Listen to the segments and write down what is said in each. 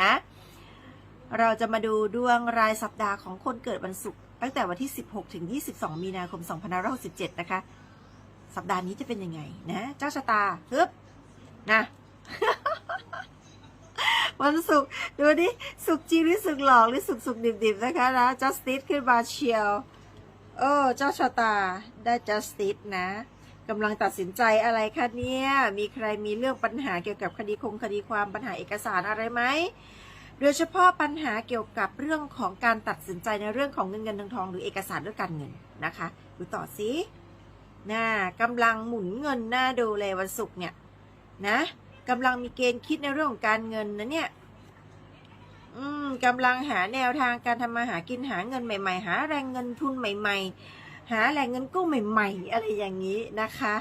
นะ เราจะมาดูดวงรายสัปดาห์ของคนเกิดวันศุกร์ตั้งแต่วันที่ 16 ถึง 22 มีนาคม 2567 นะคะ สัปดาห์นี้จะเป็นยังไงนะเจ้าชะตาฮึบนะวันศุกร์ดูดิสุกร์จริงหรือสุกร์หลอกหรือสุกร์สุกร์ดิบๆนะคะนะ justice ขึ้นมาเชียว โอ้เจ้าชะตาได้ justice นะ กำลังตัดสินใจอะไรคะเนี่ย มีใครมีเรื่องปัญหาเกี่ยวกับคดีคงคดีความปัญหาเอกสารอะไรไหม โดยเฉพาะปัญหาเกี่ยวกับเรื่องของการตัดสินใจในเรื่องของเงินเงินทองทองหรือเอกสารเรื่องการเงินนะคะดูต่อสิน่ากำลังหมุนเงินหน้าดูเลยวันศุกร์เนี่ยนะกำลังมีเกณฑ์คิดในเรื่องของการเงินนะเนี่ยอืมกำลังหาแนวทางการทำมาหากินหาเงินใหม่ ๆ หาแรงเงินทุนใหม่ ๆ หาแหล่งเงินกู้ใหม่ ๆ อะไรอย่างนี้นะคะ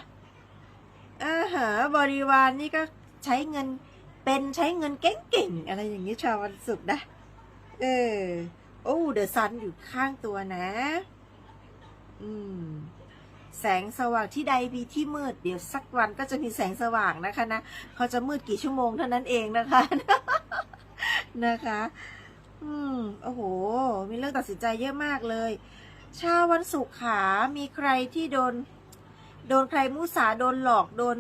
อาหาบริวารนนี่ก็ใช้เงินเป็นใช้เงินเก่งๆอะไรอย่างนี้ชาววันศุกร์นะ เออ โอ้เดอะซันอยู่ข้างตัวนะ อืม แสงสว่างที่ใดมีที่มืด เดี๋ยวสักวันก็จะมีแสงสว่างนะคะนะเขาจะมืดกี่ชั่วโมงเท่านั้นเองนะคะ นะคะ อืม โอ้โห มีเรื่องตัดสินใจเยอะมากเลย ชาววันศุกร์ขามีใครที่โดน โดนใครมุสาโดนหลอกโดน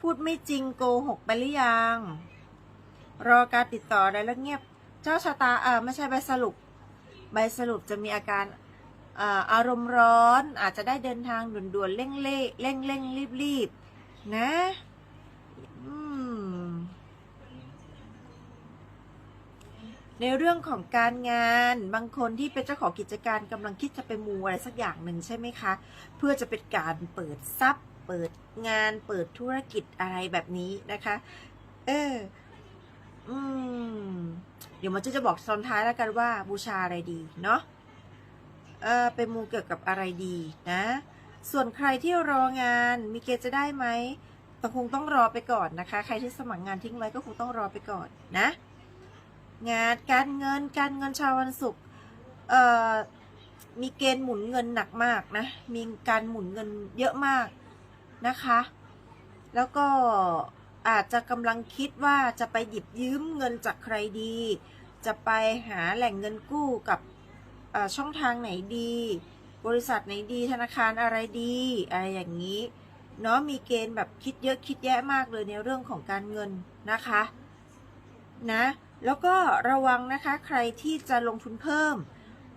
พูดไม่จริงโกหกไปหรือยัง รอการติดต่ออะไรแล้วเงียบ เจ้าชะตาเออไม่ใช่ใบสรุป ใบสรุปจะมีอาการอ่าอารมณ์ร้อนอาจจะได้เดินทางด่วนๆเร่งเร่เร่งเร่งรีบๆนะ อืม ในเรื่องของการงานบางคนที่เป็นเจ้าของกิจการกำลังคิดจะไปมูอะไรสักอย่างหนึ่งใช่ไหมคะ เพื่อจะเป็นการเปิดทรัพย์ เปิดงาน เปิดธุรกิจอะไรแบบนี้นะคะ เอออืมเดี๋ยวมันจะจะบอกตอนท้ายแล้วกันว่าบูชาอะไรดีเนาะเออไปมูเกี่ยวกับอะไรดีนะ ส่วนใครที่รองานมีเกณฑ์จะได้ไหมต้องคงต้องรอไปก่อนนะคะ ใครที่สมัครงานทิ้งไว้ก็คงต้องรอไปก่อนนะ งานการเงินการเงินชาววันศุกร์เอ่อมีเกณฑ์หมุนเงินหนักมากนะ มีการหมุนเงินเยอะมากนะคะ แล้วก็อาจจะกำลังคิดว่าจะไปหยิบยืมเงินจากใครดี จะไปหาแหล่งเงินกู้กับช่องทางไหนดี บริษัทไหนดีธนาคารอะไรดีอะไรอย่างนี้เนาะมีเกณฑ์แบบคิดเยอะคิดแยะมากเลยในเรื่องของการเงินนะคะ นะ แล้วก็ระวังนะคะใครที่จะลงทุนเพิ่ม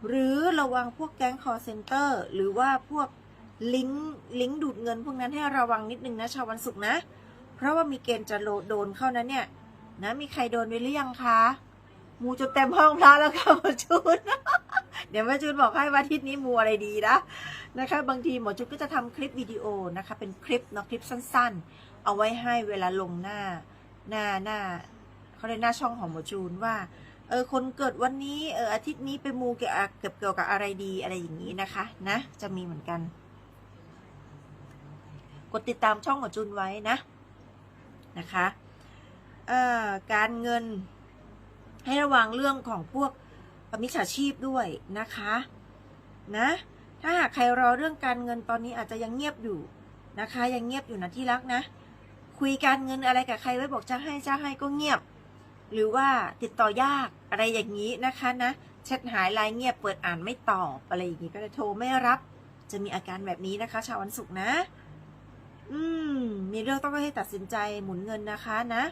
หรือระวังพวกแก๊ง call center หรือว่าพวกลิงก์ลิงก์ดูดเงิน พวกนั้นให้ระวังนิดนึงนะชาววันศุกร์นะ เพราะว่ามีเกณฑ์จะโโดนเข้านั้นเนี่ยนะมีใครโดนไปหรือยังคะมูจนเต็มห้องพระแล้วค่ะหมอจุนเดี๋ยวแม่จุนบอกให้ว่าทิตนี้มูอะไรดีนะนะคะ บางทีหมอจุนก็จะทำคลิปวิดีโอนะคะ เป็นคลิปเนาะคลิปสั้นๆ เอาไว้ให้เวลาลงหน้าหน้าหน้า เขาเรียกหน้าช่องของหมอจูนว่าเออคนเกิดวันนี้เอออาทิตย์นี้ไปมูเกี่ยวกับเกี่ยวกับอะไรดีอะไรอย่างนี้นะคะนะ จะมีเหมือนกัน กดติดตามช่องหมอจูนไว้นะนะคะเอ่อการเงินให้ระวังเรื่องของพวกมิจฉาชีพด้วยนะคะนะถ้าหากใครรอเรื่องการเงินตอนนี้อาจจะยังเงียบอยู่นะคะ ยังเงียบอยู่นะที่รักนะ คุยการเงินอะไรกับใครไว้บอกจะให้จะให้ก็เงียบ หรือว่าติดต่อยากอะไรอย่างนี้นะคะนะแชทหายไลน์เงียบเปิดอ่านไม่ตอบอะไรอย่างนี้ก็เลยโทรไม่รับ จะมีอาการแบบนี้นะคะ ชาววันศุกร์นะ อืม มีเรื่องต้องให้ตัดสินใจหมุนเงินนะคะนะ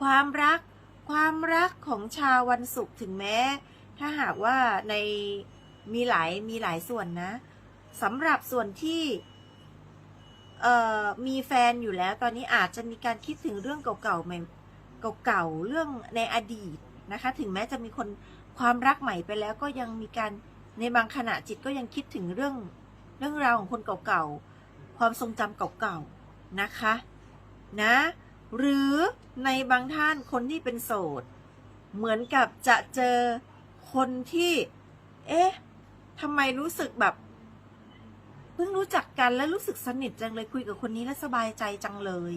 ความรัก ความรักของชาววันศุกร์ถึงแม้ ถ้าหากว่าในมีหลายมีหลายส่วนนะสำหรับส่วนที่เอ่อมีแฟนอยู่แล้ว ตอนนี้อาจจะมีการคิดถึงเรื่องเก่าๆใหม่ เก่าๆเรื่องในอดีตนะคะ ถึงแม้จะมีคนความรักใหม่ไปแล้วก็ยังมีการในบางขณะจิตก็ยังคิดถึงเรื่องเรื่องราวของคนเก่าๆ ความทรงจำเก่าๆนะคะนะ หรือในบางท่านคนที่เป็นโสด เหมือนกับจะเจอคนที่ เอ๊ะทำไมรู้สึกแบบเพิ่งรู้จักกันแล้วรู้สึกสนิทจังเลยคุยกับคนนี้แล้วสบายใจจังเลย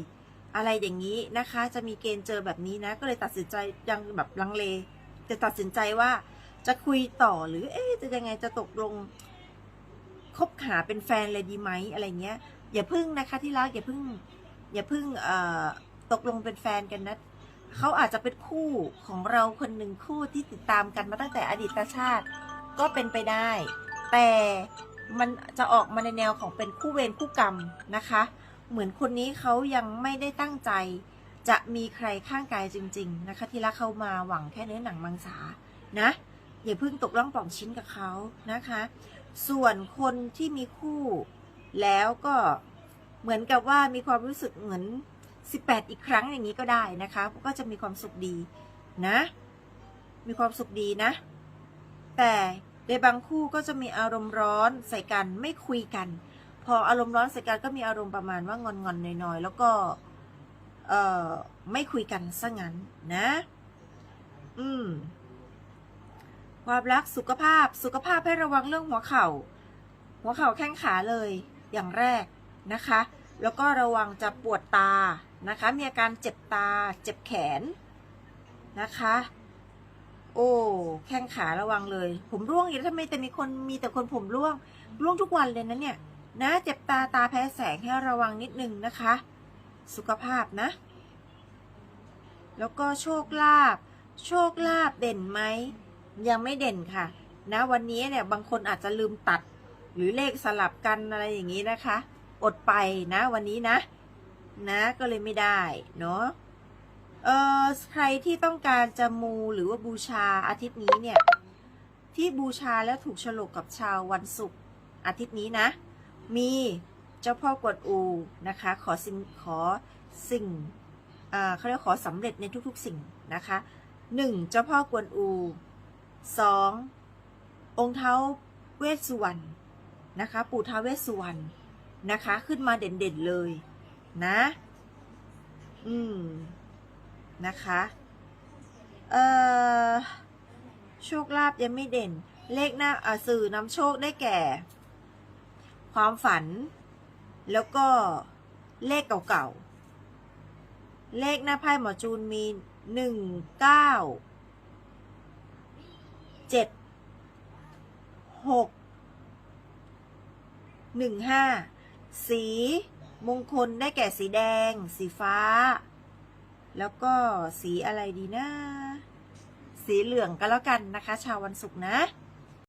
อะไรอย่างนี้นะคะ จะมีเกณฑ์เจอแบบนี้นะ ก็เลยตัดสินใจยังแบบลังเล จะตัดสินใจว่าจะคุยต่อหรือ เอ๊จะยังไงจะตกลงคบหาเป็นแฟนเลยดีไหมอะไรเงี้ย อย่าพึ่งนะคะที่รักอย่าพึ่ง อย่าพึ่งตกลงเป็นแฟนกันนะเขาอาจจะเป็นคู่ของเราคนหนึ่งคู่ที่ติดตามกันมาตั้งแต่อดีตชาติก็เป็นไปได้ แต่มันจะออกมาในแนวของเป็นคู่เวรคู่กรรมนะคะ เหมือนคนนี้เขายังไม่ได้ตั้งใจ จะมีใครข้างกายจริง ๆ นะคะ ที่รักเขามาหวังแค่เนื้อหนังมังสานะ อย่าเพิ่งตกล่องปล่องชิ้นกับเขานะคะ ส่วนคนที่มีคู่แล้วก็เหมือนกับว่ามีความรู้สึกเหมือน 18 อีกครั้งอย่างนี้ก็ได้นะคะ ก็จะมีความสุขดีนะ มีความสุขดีนะ แต่ในบางคู่ก็จะมีอารมณ์ร้อนใส่กันไม่คุยกัน พออารมณ์ร้อนใส่กันก็มีอารมณ์ประมาณว่างอนงอนๆหน่อยๆ แล้วก็เอ่อไม่คุยกันซะงั้นนะ อืม ความรักสุขภาพสุขภาพให้ระวังเรื่องหัวเข่า หัวเข่าแข้งขาเลยอย่างแรกนะคะ แล้วก็ระวังจะปวดตานะคะ มีอาการเจ็บตา เจ็บแขนนะคะ โอ้แข้งขาระวังเลย ผมร่วงอีกแล้วทำไมแต่มีคนมีแต่คนผมร่วง ร่วงทุกวันเลยนะเนี่ย นะเจ็บตาตาแพ้แสงให้ระวังนิดนึงนะคะ สุขภาพนะ แล้วก็โชคลาภโชคลาภเด่นไหม ยังไม่เด่นค่ะ นะวันนี้เนี่ยบางคนอาจจะลืมตัด หรือเลขสลับกันอะไรอย่างนี้นะคะ อดไปนะวันนี้นะ นะก็เลยไม่ได้เนาะเออใครที่ต้องการจะมูหรือว่าบูชาอาทิตย์นี้เนี่ย ที่บูชาแล้วถูกฉลกกับชาววันศุกร์อาทิตย์นี้นะ มีเจ้าพ่อกวนอูนะคะ ขอสิ่งขอสิ่งเขาเรียกขอสำเร็จในทุกๆสิ่งนะคะหนึ่งเจ้าพ่อกวนอูสององค์เท้าเวสสุวรรณนะคะ ปู่ท้าเวสสุวรรณนะคะ ขึ้นมาเด่นๆเลยนะ อืม นะคะ เอ่อ โชคลาภยังไม่เด่น เลขหน้าอ่าสื่อนำโชคได้แก่ ความฝัน แล้วก็เลขเก่าๆ เลขหน้าไพ่หมอจูนมีหนึ่งเก้าเจ็ดหกหนึ่งห้าสีมงคลได้แก่สีแดง สีฟ้า แล้วก็สีอะไรดีนะ สีเหลืองก็แล้วกันนะคะ ชาววันศุกร์นะ